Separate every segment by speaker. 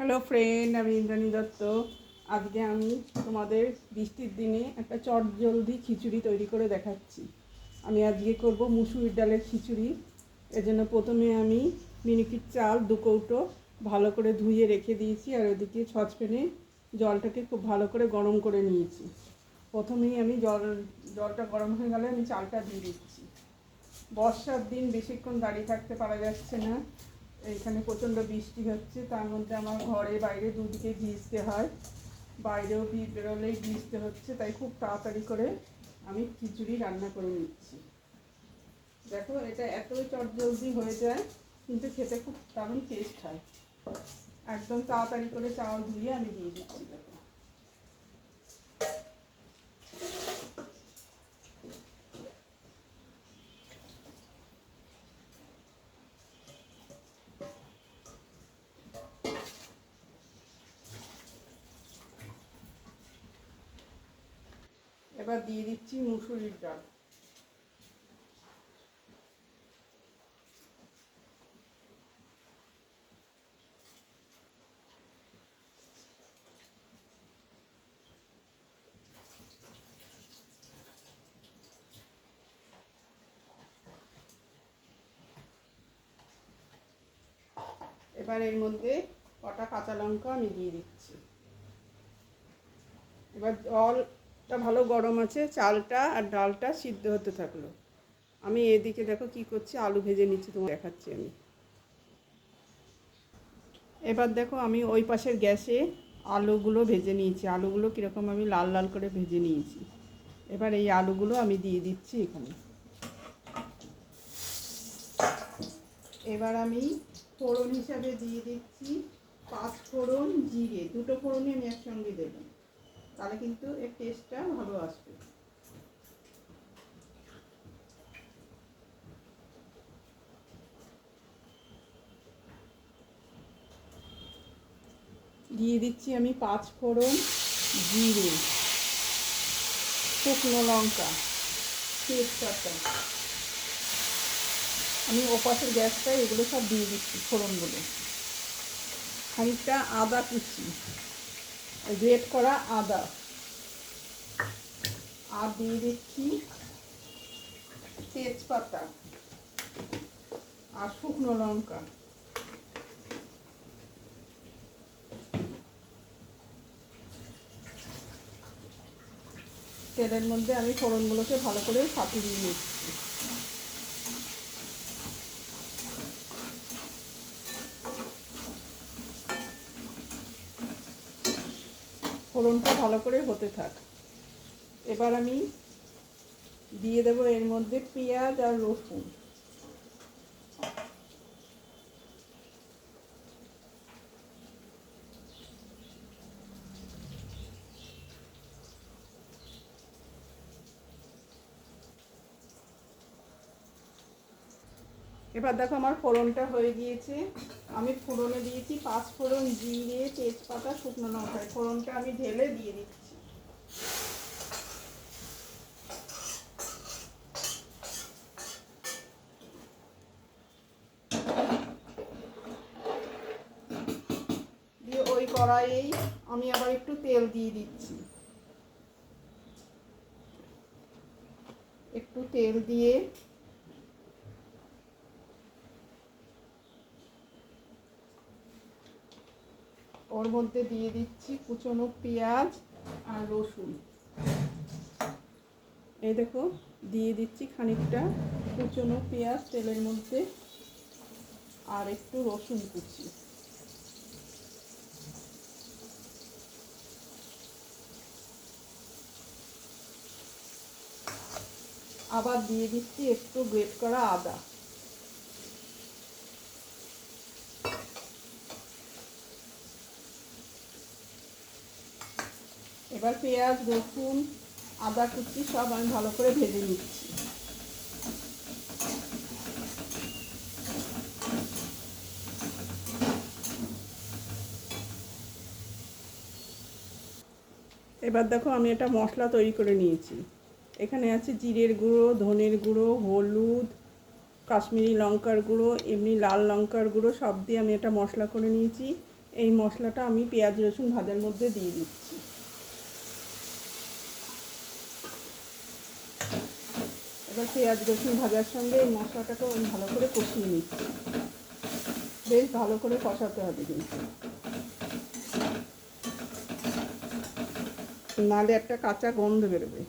Speaker 1: Hello friend আমি ইন্দ্রাণী দত্ত আজকে আমি তোমাদের বৃষ্টির দিনে একটা চট জলদি খিচুড়ি তৈরি করে দেখাচ্ছি। আমি আজকে করব মুসুরির ডালের খিচুড়ি। এর জন্য প্রথমে আমি মিনিকিট চাল দু কৌটো ভালো করে ধুয়ে রেখে দিয়েছি, আর ওদিকে সসপ্যানে জলটাকে খুব ভালো করে গরম করে নিয়েছি। প্রথমেই আমি জল, জলটা গরম হয়ে গেলে আমি চালটা দিয়ে দিচ্ছি। বর্ষার দিন বেশিক্ষণ দাঁড়িয়ে থাকতে পারা যাচ্ছে না। এখানে প্রচণ্ড বৃষ্টি হচ্ছে, তার মধ্যে আমার ঘরে বাইরে দুদিকে ভিজতে হয়। বাইরেও বেরোলেই ভিজতে হচ্ছে, তাই খুব তাড়াতাড়ি করে আমি খিচুড়ি রান্না করে নিচ্ছি। দেখো, এটা এতই চটজলদি হয়ে যায়, কিন্তু খেতে খুব দারুণ টেস্ট হয়। একদম তাড়াতাড়ি করে চাল ধুয়ে আমি দিয়ে দিচ্ছি দেখো এবার দিয়ে দিচ্ছি মুসুরির ডাল। এবার এর মধ্যে কটা কাঁচা লঙ্কা আমি দিয়ে দিচ্ছি। এবার জলটা ভালো গরম আছে, চালটা আর ডালটা সিদ্ধ হতে থাকল। আমি এদিকে দেখো কি করছি, আলু ভেজে নিচ্ছি তোমার দেখাচ্ছি আমি। এবার দেখো আমি ওই পাশের গ্যাসে আলুগুলো ভেজে নিয়েছি। আলুগুলো কীরকম আমি লাল লাল করে ভেজে নিয়েছি। এবার এই আলুগুলো আমি দিয়ে দিচ্ছি এখানে। এবার আমি ফোড়ন হিসাবে দিয়ে দিচ্ছি পাঁচ ফোড়ন জিরে। দুটো ফোড়নই আমি একসঙ্গে দেবো। তাহলে কিন্তু এর টেস্টটা ভালো আসবে। দিয়ে দিচ্ছি আমি পাঁচ ফোড়ন জিরে, শুকনো লঙ্কা তেজপাতা আমি ওপাশের গ্যাসটা এগুলো সব দিয়ে দিচ্ছি ফোড়নগুলো। খানিকটা আদা কুচি রেড করা আদা। আর দিয়ে দিচ্ছি তেজপাতা আর শুকনো লঙ্কা। তেলের মধ্যে আমি ফোড়নগুলোকে ভালো করে ফাটিয়ে নিচ্ছি। ফোড়নটা ভালো করে হতে থাক। এবার আমি দিয়ে দেবো এর মধ্যে পেঁয়াজ আর রসুন। এবার দেখো আমার ফোড়নটা হয়ে গিয়েছে। আমি ফোড়নে দিয়েছি পাঁচ ফোড়ন জিরে, তেজপাতা, শুকনো লঙ্কা। এই ফোড়নটা আমি ঢেলে দিয়ে দিচ্ছি দিয়ে ওই কড়াইয়েই আমি আবার একটু তেল দিয়ে দিচ্ছি। একটু তেল দিয়ে ওর মধ্যে দিয়ে দিচ্ছি কুচনো পেঁয়াজ আর রসুন। এই দেখো, দিয়ে দিচ্ছি খানিকটা কুচনো পেঁয়াজ তেলের মধ্যে আর একটু রসুন কুচি। আবার দিয়ে দিচ্ছি একটু গ্রেট করা আদা। এবার পেঁয়াজ, রসুন, আদা, কুচি সব আমি ভালো করে ভেজে নিচ্ছি। এবার দেখো আমি একটা মশলা তৈরি করে নিয়েছি। এখানে আছে জিরের গুঁড়ো, ধনের গুঁড়ো, হলুদ, কাশ্মীরি লঙ্কার গুঁড়ো, এমনি লাল লঙ্কার গুঁড়ো, সব দিয়ে আমি একটা মশলা করে নিয়েছি। এই মশলাটা আমি পেঁয়াজ, রসুন ভাজার মধ্যে দিয়ে দিচ্ছি। এবার পেঁয়াজ, রসুন ভাজার সঙ্গে এই মশলাটাকে আমি ভালো করে কষিয়ে নিচ্ছি। বেশ ভালো করে কষাতে হবে কিন্তু। নালে একটা কাঁচা গন্ধ বেরোবে।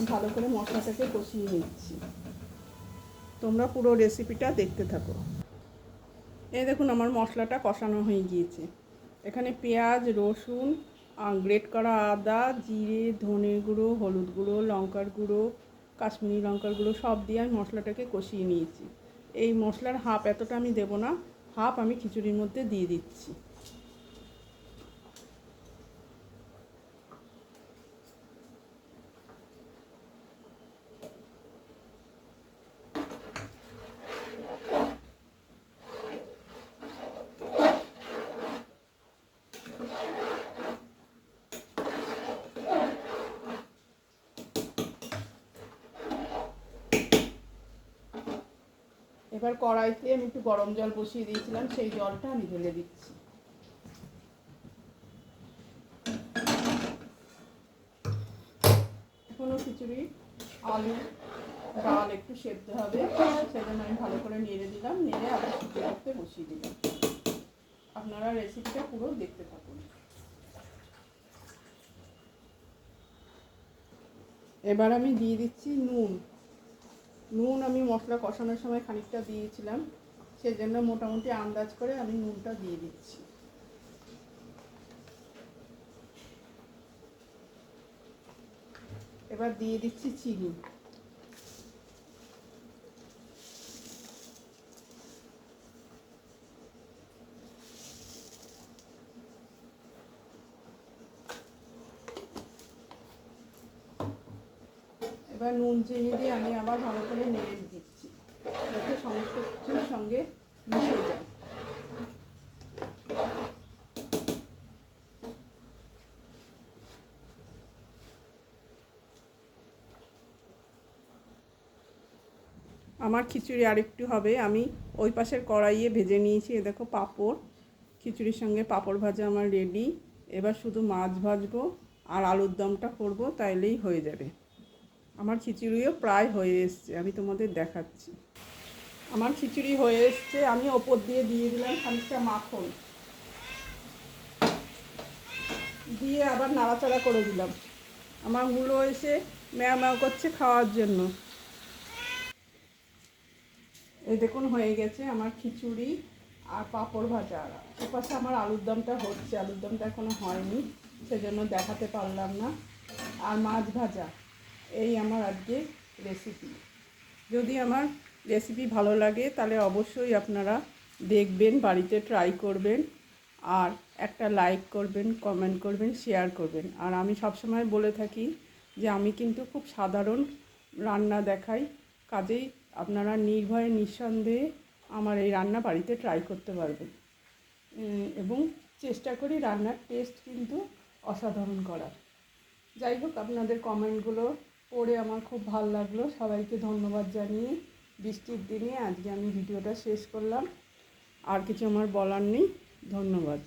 Speaker 1: আমি ভালো করে মশলাটাকে কষিয়ে নিচ্ছি। তোমরা পুরো রেসিপিটা দেখতে থাকো। এই দেখুন আমার মশলাটা কষানো হয়ে গিয়েছে। এখানে পেঁয়াজ, রসুন গ্রেট করা আদা, জিরে, ধনে গুঁড়ো, হলুদ গুঁড়ো, লঙ্কার গুঁড়ো, কাশ্মীরি লঙ্কার গুঁড়ো সব দিয়ে আমি মশলাটাকে কষিয়ে নিয়েছি। এই মশলার হাফ এতটা আমি দেবো না হাফ আমি খিচুড়ির মধ্যে দিয়ে দিচ্ছি। এবার কড়াইতে আমি একটু গরম জল বসিয়ে দিয়েছিলাম, সেই জলটা আমি ঢেলে দিচ্ছি। এখনও খিচুড়ি, আলু, ডাল একটু সেদ্ধ হবে, সেজন্য আমি ভালো করে নেড়ে দিলাম, নেড়ে আবার সিদ্ধ করতে বসিয়ে দিলাম। আপনারা রেসিপিটা পুরো দেখতে থাকুন। এবার আমি দিয়ে দিচ্ছি নুন। নুন আমি মশলা কষানোর সময় খানিকটা দিয়েছিলাম, সেজন্য মোটামুটি আন্দাজ করে আমি নুনটা দিয়ে দিচ্ছি। এবার দিয়ে দিচ্ছি চিনি এবার নুন, চিনি দিয়ে আমি আবার ভালো করে নেড়ে দিচ্ছি, যাতে সমস্ত কিছুর সঙ্গে মিশে যায়। আমার খিচুড়ি আরেকটু হবে, আমি ওই পাশের কড়াইয়ে ভেজে নিয়েছি, এ দেখো পাঁপড়। খিচুড়ির সঙ্গে পাঁপড় ভাজা আমার রেডি এবার শুধু মাছ ভাজবো আর আলুর দমটা করব, তাইলেই হয়ে যাবে। আমার খিচুড়িও প্রায় হয়ে এসছে, আমি তোমাদের দেখাচ্ছি। আমার খিচুড়ি হয়ে এসছে, আমি ওপর দিয়ে দিয়ে দিলাম খানিকটা মাখন। দিয়ে আবার নাড়াচাড়া করে দিলাম। আমার হুলো এসে ম্যাও ম্যাও করছে খাওয়ার জন্য। এই দেখুন, হয়ে গেছে আমার খিচুড়ি আর পাঁপড় ভাজা। এপাশে আমার আলুর দমটা হচ্ছে, আলুর দমটা এখনও হয়নি, সেজন্য দেখাতে পারলাম না। আর মাছ ভাজা। এই আমার আজকে রেসিপি যদি আমার রেসিপি ভালো লাগে, তাহলে অবশ্যই আপনারা দেখবেন, বাড়িতে ট্রাই করবেন, আর একটা লাইক করবেন কমেন্ট করবেন শেয়ার করবেন। আর আমি সবসময় বলে থাকি যে, আমি কিন্তু খুব সাধারণ রান্না দেখাই, কাজেই আপনারা নির্ভয়ে, নিঃসন্দেহে আমার এই রান্না বাড়িতে ট্রাই করতে পারবেন। এবং চেষ্টা করি রান্নার টেস্ট কিন্তু অসাধারণ করার। যাই হোক, আপনাদের কমেন্টগুলো পড়ে আমার খুব ভালো লাগল। সবাইকে ধন্যবাদ জানিয়ে বৃষ্টির দিনে আজকে আমি ভিডিওটা শেষ করলাম। আর কিছু আমার বলার নেই। ধন্যবাদ।